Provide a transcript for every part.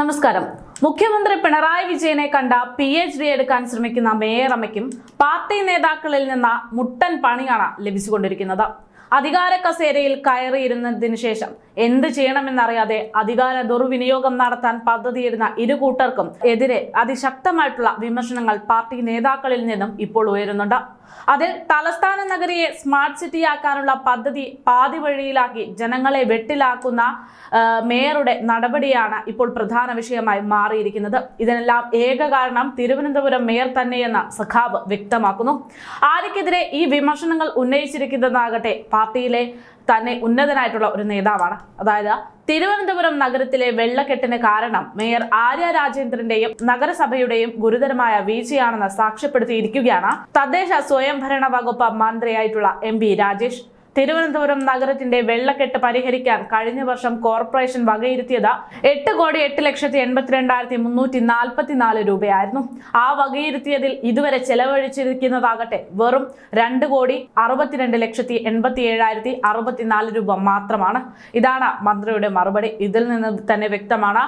നമസ്കാരം. മുഖ്യമന്ത്രി പിണറായി വിജയനെ കണ്ട പി എച്ച് ഡി എടുക്കാൻ ശ്രമിക്കുന്ന മേയറമ്മയ്ക്കും പാർട്ടി നേതാക്കളിൽ നിന്ന് മുട്ടൻ പണിയാണ് ലഭിച്ചുകൊണ്ടിരിക്കുന്നത്. അധികാര കസേരയിൽ കയറിയിരുന്നതിന് ശേഷം എന്ത് ചെയ്യണമെന്നറിയാതെ അധികാര ദുർവിനിയോഗം നടത്താൻ പദ്ധതിയിടുന്ന ഇരു കൂട്ടർക്കും എതിരെ അതിശക്തമായിട്ടുള്ള വിമർശനങ്ങൾ പാർട്ടി നേതാക്കളിൽ നിന്നും ഇപ്പോൾ ഉയരുന്നുണ്ട്. അതിൽ തലസ്ഥാന നഗരിയെ സ്മാർട്ട് സിറ്റിയാക്കാനുള്ള പദ്ധതി പാതി വഴിയിലാക്കി ജനങ്ങളെ വെട്ടിലാക്കുന്ന മേയറുടെ നടപടിയാണ് ഇപ്പോൾ പ്രധാന വിഷയമായി മാറിയിരിക്കുന്നത്. ഇതിനെല്ലാം ഏക കാരണം തിരുവനന്തപുരം മേയർ തന്നെയെന്ന് സഖാബ് വ്യക്തമാക്കുന്നു. ആർക്കെതിരെ ഈ വിമർശനങ്ങൾ ഉന്നയിച്ചിരിക്കുന്നതാകട്ടെ പാർട്ടിയിലെ തന്നെ ഉന്നതനായിട്ടുള്ള ഒരു നേതാവാണ്. അതായത് തിരുവനന്തപുരം നഗരത്തിലെ വെള്ളക്കെട്ടിന് കാരണം മേയർ ആര്യ രാജേന്ദ്രന്റെയും നഗരസഭയുടെയും ഗുരുതരമായ വീഴ്ചയാണെന്ന് സാക്ഷ്യപ്പെടുത്തിയിരിക്കുകയാണ് തദ്ദേശ സ്വയംഭരണ വകുപ്പ് മന്ത്രിയായിട്ടുള്ള എം രാജേഷ്. തിരുവനന്തപുരം നഗരത്തിന്റെ വെള്ളക്കെട്ട് പരിഹരിക്കാൻ കഴിഞ്ഞ വർഷം കോർപ്പറേഷൻ വകയിരുത്തിയത് എട്ട് കോടി എട്ട് ലക്ഷത്തി എൺപത്തിരണ്ടായിരത്തി മുന്നൂറ്റി നാൽപ്പത്തിനാല് രൂപയായിരുന്നു. ആ വകയിരുത്തിയതിൽ ഇതുവരെ ചെലവഴിച്ചിരിക്കുന്നതാകട്ടെ വെറും രണ്ട് കോടി അറുപത്തിരണ്ട് ലക്ഷത്തി എൺപത്തി ഏഴായിരത്തി അറുപത്തിനാല് രൂപ മാത്രമാണ്. ഇതാണ് മന്ത്രിയുടെ മറുപടി. ഇതിൽ നിന്ന് തന്നെ വ്യക്തമാണ്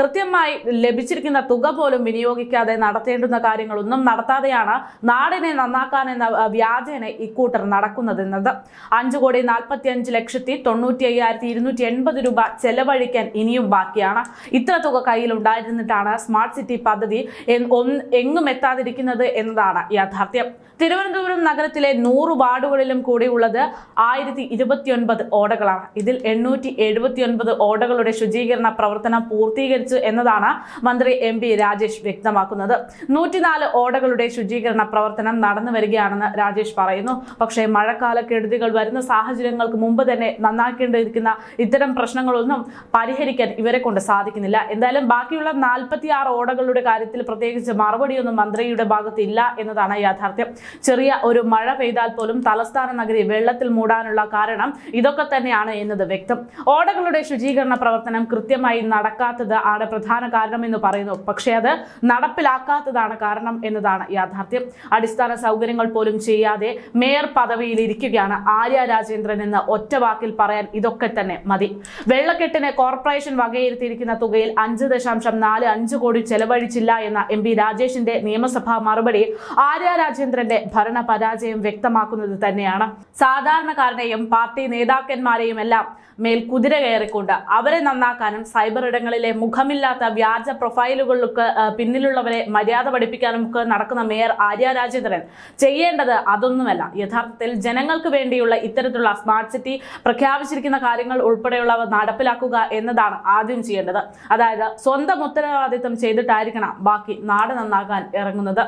കൃത്യമായി ലഭിച്ചിരിക്കുന്ന തുക പോലും വിനിയോഗിക്കാതെ നടത്തേണ്ടുന്ന കാര്യങ്ങളൊന്നും നടത്താതെയാണ് നാടിനെ ആ, വ്യാജേന ഇക്കൂട്ടർ നടക്കുന്നതെന്നത്. അഞ്ചു കോടി നാൽപ്പത്തി അഞ്ച് ലക്ഷത്തി തൊണ്ണൂറ്റി അയ്യായിരത്തി ഇരുന്നൂറ്റി എൺപത് രൂപ ചെലവഴിക്കാൻ ഇനിയും ബാക്കിയാണ്. ഇത്ര തുക കയ്യിൽ ഉണ്ടായിരുന്നിട്ടാണ് സ്മാർട്ട് സിറ്റി പദ്ധതി എങ്ങും എത്താതിരിക്കുന്നത് എന്നതാണ് യാഥാർത്ഥ്യം. തിരുവനന്തപുരം നഗരത്തിലെ നൂറ് വാർഡുകളിലും കൂടി ഉള്ളത് ആയിരത്തി ഇരുപത്തിയൊൻപത് ഓടകളാണ്. ഇതിൽ എണ്ണൂറ്റി എഴുപത്തിയൊൻപത് ഓടകളുടെ ശുചീകരണ പ്രവർത്തനം പൂർത്തീകരിച്ചു എന്നതാണ് മന്ത്രി എം പി രാജേഷ് വ്യക്തമാക്കുന്നത്. നൂറ്റിനാല് ഓടകളുടെ ശുചീകരണ പ്രവർത്തനം നടന്നു വരികയാണെന്ന് രാജേഷ് പറയുന്നു. പക്ഷേ മഴക്കാല കെടുതികൾ വരുന്ന സാഹചര്യങ്ങൾക്ക് മുമ്പ് തന്നെ നന്നാക്കേണ്ടിയിരിക്കുന്ന ഇത്തരം പ്രശ്നങ്ങളൊന്നും പരിഹരിക്കാൻ ഇവരെ കൊണ്ട് സാധിക്കുന്നില്ല. എന്തായാലും ബാക്കിയുള്ള നാൽപ്പത്തി ആറ് ഓടകളുടെ കാര്യത്തിൽ പ്രത്യേകിച്ച് മറുപടിയൊന്നും മന്ത്രിയുടെ ഭാഗത്ത് ഇല്ല എന്നതാണ് യാഥാർത്ഥ്യം. ചെറിയ ഒരു മഴ പെയ്താൽ പോലും തലസ്ഥാന നഗരി വെള്ളത്തിൽ മൂടാനുള്ള കാരണം ഇതൊക്കെ തന്നെയാണ് എന്നത് വ്യക്തം. ഓടകളുടെ ശുചീകരണ പ്രവർത്തനം കൃത്യമായി നടക്കാത്തത് ആണ് പ്രധാന കാരണം എന്ന് പറയുന്നു. പക്ഷേ അത് നടപ്പിലാക്കാത്തതാണ് കാരണം എന്നതാണ് യാഥാർത്ഥ്യം. അടിസ്ഥാന സൗകര്യങ്ങൾ പോലും ചെയ്യാതെ മേയർ പദവിയിൽ ഇരിക്കുകയാണ്. ആര്യ രാജേന്ദ്രൻ എന്ന് ഒറ്റ വാക്കിൽ പറയാൻ ഇതൊക്കെ തന്നെ മതി. വെള്ളക്കെട്ടിന് കോർപ്പറേഷൻ വകയിരുത്തിയിരിക്കുന്ന തുകയിൽ അഞ്ച് ദശാംശം നാല് അഞ്ച് കോടി ചെലവഴിച്ചില്ല എന്ന എം പി രാജേഷിന്റെ നിയമസഭാ മറുപടി ആര്യ രാജേന്ദ്രന്റെ ഭരണ പരാജയം വ്യക്തമാക്കുന്നത് തന്നെയാണ്. സാധാരണക്കാരനെയും പാർട്ടി നേതാക്കന്മാരെയും എല്ലാം മേൽ കുതിര കയറിക്കൊണ്ട് അവരെ നന്നാക്കാനും സൈബർ ഇടങ്ങളിലെ മുഖമില്ലാത്ത വ്യാജ പ്രൊഫൈലുകൾക്ക് പിന്നിലുള്ളവരെ മര്യാദ പഠിപ്പിക്കാനും ഒക്കെ നടക്കുന്ന മേയർ ആര്യ രാജേന്ദ്രൻ ചെയ്യേണ്ടത് അതൊന്നുമല്ല. യഥാർത്ഥത്തിൽ ജനങ്ങൾക്ക് വേണ്ടിയുള്ള ഇത്തരത്തിലുള്ള സ്മാർട്ട് സിറ്റി പ്രഖ്യാപിച്ചിരിക്കുന്ന കാര്യങ്ങൾ ഉൾപ്പെടെയുള്ളവ നടപ്പിലാക്കുക എന്നതാണ് ആദ്യം ചെയ്യേണ്ടത്. അതായത് സ്വന്തം ഉത്തരവാദിത്തം ചെയ്തിട്ടായിരിക്കണം ബാക്കി നാട് നന്നാക്കാൻ ഇറങ്ങുന്നത്.